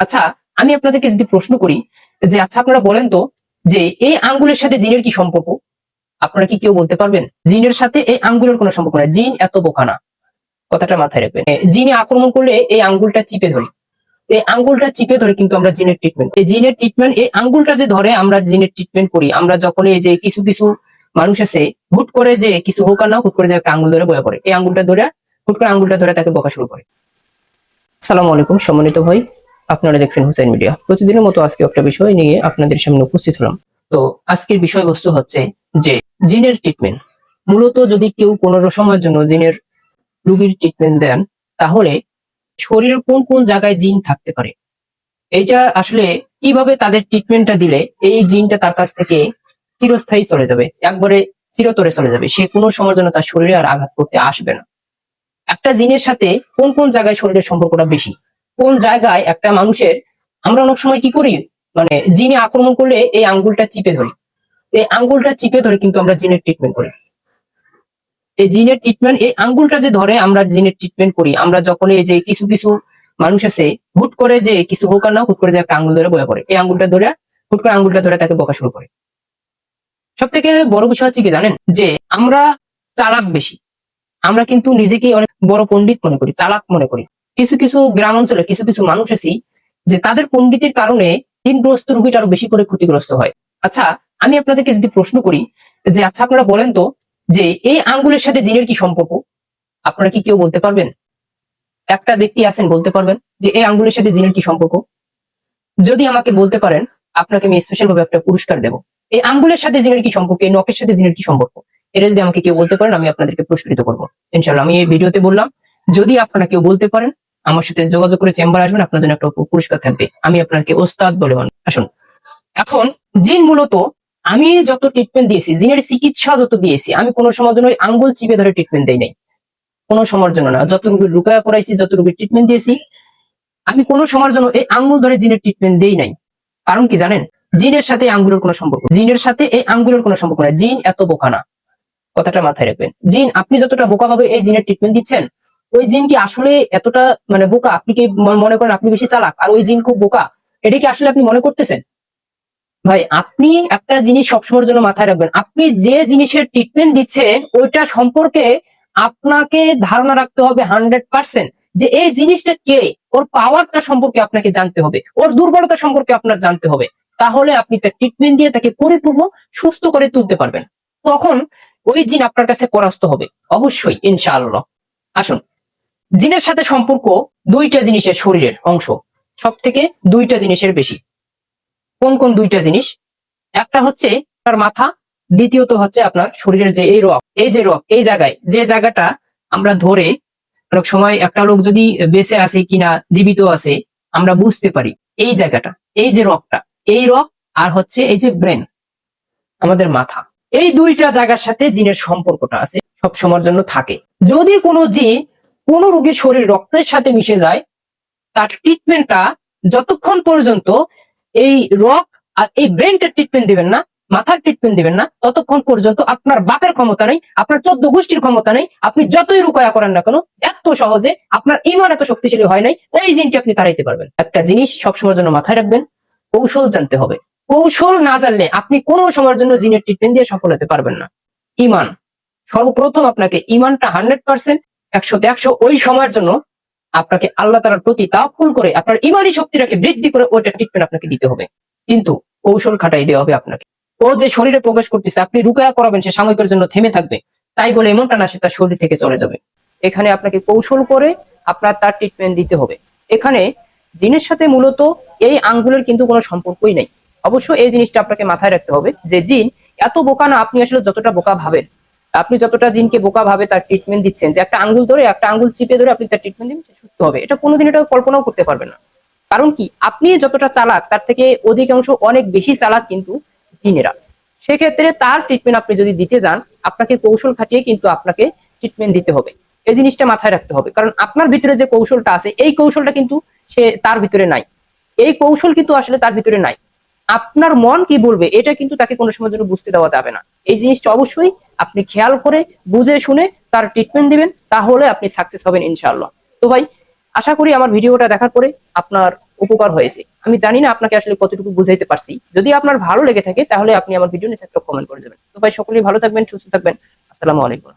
আচ্ছা আমি আপনাদেরকে যদি প্রশ্ন করি, যে আচ্ছা আপনারা বলেন তো, যে এই আঙ্গুলের সাথে জিনের কি সম্পর্ক? আপনারা কি কেউ বলতে পারবেন? জিনের সাথে এই আঙ্গুলের কোনো সম্পর্ক না জিন এত বোকা না। কথাটা মাথায় রাখবেন। জিনে আক্রমণ করলে এই আঙ্গুলটা চিপে ধরি। এই আঙ্গুলটা চিপে ধরে কিন্তু আমরা জিনের ট্রিটমেন্ট এই জিনের ট্রিটমেন্ট এই আঙ্গুলটা যে ধরে, আমরা জিনের ট্রিটমেন্ট করি। আমরা যখন এই যে কিছু কিছু মানুষ আছে, হুট করে যে কিছু হোক আর না হুট করে যে একটা আঙ্গুল ধরে বয়া পড়ে। এই আঙ্গুলটা ধরে হুট করে আঙ্গুলটা ধরে তাকে বকা শুরু করে। সালাম আলাইকুম, সম্মানিত ভাই। আপনারা দেখছেন হুসাইন মিডিয়া। প্রতিদিনের মতো আজকে একটা বিষয় নিয়ে আপনাদের সামনে উপস্থিত হলাম। তো আজকের বিষয়বস্তু হচ্ছে যে, জিনের ট্রিটমেন্ট মূলত যদি কেউ পনেরো সময়ের জন্য জিনের রোগীর ট্রিটমেন্ট দেন, তাহলে শরীরের কোন কোন জায়গায় জিন থাকতে পারে? এইটা আসলে কীভাবে তাদের ট্রিটমেন্টটা দিলে এই জিনটা তার কাছ থেকে চিরস্থায়ী চলে যাবে? একবারে চিরতরে চলে যাবে। সে কোনো সময়ের জন্য তার শরীরে আর আঘাত করতে আসবে না। একটা জিনের সাথে কোন কোন জায়গায় শরীরের সম্পর্কটা বেশি? কোন জায়গায় একটা মানুষের, আমরা অনেক সময় কি করি মানে জিনে আক্রমণ করলে এই আঙ্গুলটা চিপে ধরি। এই আঙ্গুলটা চিপে ধরে কিন্তু আমরা জিনের ট্রিটমেন্ট করি। এই জিনের ট্রিটমেন্ট এই আঙ্গুলটা যে ধরে, আমরা জিনের ট্রিটমেন্ট করি। আমরা যখন এই যে কিছু কিছু মানুষ আছে, হুট করে যে কিছু হোক আর না হুট করে যে একটা আঙ্গুল ধরে বয়া পড়ে। এই আঙ্গুলটা ধরে, হুট করে আঙ্গুলটা ধরে তাকে বকা শুরু করে। সব থেকে বড় বিষয় হচ্ছে কি জানেন? যে আমরা চালাক বেশি। আমরা কিন্তু নিজেকে অনেক বড় পণ্ডিত মনে করি, চালাক মনে করি। কিছু কিছু গ্রাম অঞ্চলে কিছু কিছু মানুষ আছি যে তাদের পণ্ডিতের কারণে দিনগ্রস্ত রোগীটা আরও বেশি করে ক্ষতিগ্রস্ত হয়। আচ্ছা আমি আপনাদেরকে যদি প্রশ্ন করি যে আচ্ছা আপনারা বলেন তো যে এই আঙ্গুলের সাথে জিনের কি সম্পর্ক? আপনারা কি কেউ বলতে পারবেন? একটা ব্যক্তি আছেন, বলতে পারবেন যে এই আঙ্গুলের সাথে জিনের কি সম্পর্ক? যদি আমাকে বলতে পারেন, আপনাকে আমি স্পেশাল ভাবে একটা পুরস্কার দেবো। এই আঙ্গুলের সাথে জিনের কি সম্পর্ক? এই নখের সাথে জিনের কি সম্পর্ক? এটা যদি আমাকে কেউ বলতে পারেন, আমি আপনাদেরকে পুরস্কৃত করব। ইনশাল্লাহ আমি এই ভিডিওতে বললাম, যদি আপনারা কেউ বলতে পারেন আমার সাথে যোগাযোগ করে চেম্বার আসবেন, আপনার জন্য একটা পুরস্কার থাকবে। আমি আপনাকে ওস্তাদ বলে আসুন। এখন, জিন মূলত, আমি যত ট্রিটমেন্ট দিয়েছি, জিনের চিকিৎসা যত দিয়েছি, আমি কোনো সময় জন্য আঙ্গুল চিপে ধরে ট্রিটমেন্ট দেই নাই। কোনো সময়ের জন্য না। যত রোগীর রুকায়া করাইছি যত রোগীর ট্রিটমেন্ট দিয়েছি, আমি কোনো সময়ের জন্য এই আঙ্গুল ধরে জিনের ট্রিটমেন্ট দেই নাই। কারণ কি জানেন? জিনের সাথে আঙ্গুলের কোনো সম্পর্ক জিনের সাথে এই আঙ্গুলের কোনো সম্পর্ক না জিন এত বোকা না। কথাটা মাথায় রাখবেন। জিন, আপনি যতটা বোকা ভাবে এই জিনের ট্রিটমেন্ট দিচ্ছেন ওই জিন কি আসলে এতটা মানে বোকা? আপনি কি মনে করেন আপনি বেশি চালাক? আর ওই জিন খুব বোকা? এটা কি আসলে আপনি মনে করতেছেন? ভাই, আপনি একটা জিনিস সবসময়ের জন্য মাথায় রাখবেন। আপনি যে জিনিসের ট্রিটমেন্ট দিচ্ছেন ওইটা সম্পর্কে আপনাকে ধারণা রাখতে হবে হান্ড্রেড পার্সেন্ট যে এই জিনিসটা কে? ওর পাওয়ারটা সম্পর্কে আপনাকে জানতে হবে। ওর দুর্বলতা সম্পর্কে আপনার জানতে হবে। তাহলে আপনি তার ট্রিটমেন্ট দিয়ে তাকে পরিপূর্ণ, সুস্থ করে তুলতে পারবেন। তখন ওই জিন আপনার কাছে পরাস্ত হবে। অবশ্যই, ইনশাআল্লাহ। আসুন। জিনের সাথে সম্পর্ক দুইটা জিনিসের শরীরের অংশ। সব থেকে দুইটা জিনিসের বেশি। কোন কোন দুইটা জিনিস? একটা হচ্ছে আপনার মাথা, দ্বিতীয়ত হচ্ছে আপনার শরীরের যে এই রক এই যে রক এই জায়গায়, যে জায়গাটা আমরা ধরে অনেক সময় একটা লোক যদি বেঁচে আছে কিনা, জীবিত আছে, আমরা বুঝতে পারি এই জায়গাটা, এই যে রকটা এই রক আর হচ্ছে এই যে ব্রেন, আমাদের মাথা। এই দুইটা জায়গার সাথে জিনের সম্পর্কটা আছে সব সময়ের জন্য থাকে। যদি কোনো জিন কোনো রোগীর শরীর রক্তের সাথে মিশে যায়, তার ট্রিটমেন্টটা যতক্ষণ পর্যন্ত এই রক আর এই ব্রেনটার ট্রিটমেন্ট দিবেন না, মাথার ট্রিটমেন্ট দিবেন না, ততক্ষণ পর্যন্ত আপনার বাপের ক্ষমতা নেই, আপনার চোদ্দ গোষ্ঠীর ক্ষমতা নেই, আপনি যতই রুকয়া করেন না কেন, এত সহজে আপনার ইমান এত শক্তিশালী হয় নাই, ওই জিনটি আপনি তাড়াইতে পারবেন। একটা জিনিস সবসময়ের জন্য মাথায় রাখবেন, কৌশল জানতে হবে। কৌশল না জানলে আপনি কোনো সময়ের জন্য জিনের ট্রিটমেন্ট দিয়ে সফল হতে পারবেন না। ইমান সর্বপ্রথম আপনাকে ইমানটা হান্ড্রেড পার্সেন্ট একশোতে একশো ওই সময়ের জন্য আপনাকে আল্লাহ তালার প্রতি তাওকুল করে আপনার ইমানি শক্তিটাকে বৃদ্ধি করে ওইটা ট্রিটমেন্ট আপনাকে দিতে হবে। কিন্তু কৌশল খাটাই দেওয়া হবে আপনাকে। ও যে শরীরে প্রবেশ করতেছে, আপনি রুকায়া করাবেন, সে সাময়িকের জন্য থেমে থাকবে। তাই বলে এমনটা না, সে তার শরীর থেকে চলে যাবে। এখানে আপনাকে কৌশল করে আপনার তার ট্রিটমেন্ট দিতে হবে। এখানে জিনের সাথে মূলত এই আঙ্গুলের কিন্তু কোনো সম্পর্কই নেই। অবশ্য এই জিনিসটা আপনাকে মাথায় রাখতে হবে যে জিন এত বোকা না, আপনি আসলে যতটা বোকা ভাবেন আপনি যতটা জিনকে বোকা ভাবে তার ট্রিটমেন্ট দিচ্ছেন, যে একটা আঙ্গুল ধরে, একটা আঙ্গুল চিপে ধরে আপনি তার ট্রিটমেন্ট দিবেন সুস্থ হবে। এটা কোনোদিন এটা কল্পনাও করতে পারবেন না। কারণ কি? আপনি যতটা চালাক, তার থেকে অধিকাংশ অনেক বেশি চালাক কিন্তু জিনেরা। সেক্ষেত্রে তার ট্রিটমেন্ট আপনি যদি দিতে যান, আপনাকে কৌশল খাটিয়ে কিন্তু আপনাকে ট্রিটমেন্ট দিতে হবে। এই জিনিসটা মাথায় রাখতে হবে। কারণ আপনার ভিতরে যে কৌশলটা আছে, এই কৌশলটা কিন্তু সে তার ভিতরে নাই। এই কৌশল কিন্তু আসলে তার ভিতরে নাই। আপনার মন কি বলবে, এটা কিন্তু তাকে কোনো সময় জন্য বুঝতে দেওয়া যাবে না। এই জিনিসটা অবশ্যই আপনি খেয়াল করে বুঝে শুনে তার ট্রিটমেন্ট দিবেন, তাহলে আপনি সাকসেস হবেন ইনশাআল্লাহ। তো ভাই, আশা করি আমার ভিডিওটা দেখার পরে আপনার উপকার হয়েছে। আমি জানি না আপনাকে আসলে কতটুকু বুঝাইতে পারছি। যদি আপনার ভালো লেগে থাকে, তাহলে আপনি আমার ভিডিও নিচে একটা কমেন্ট করে দেবেন। তো ভাই, সকলেই ভালো থাকবেন, সুস্থ থাকবেন। আসসালামু আলাইকুম।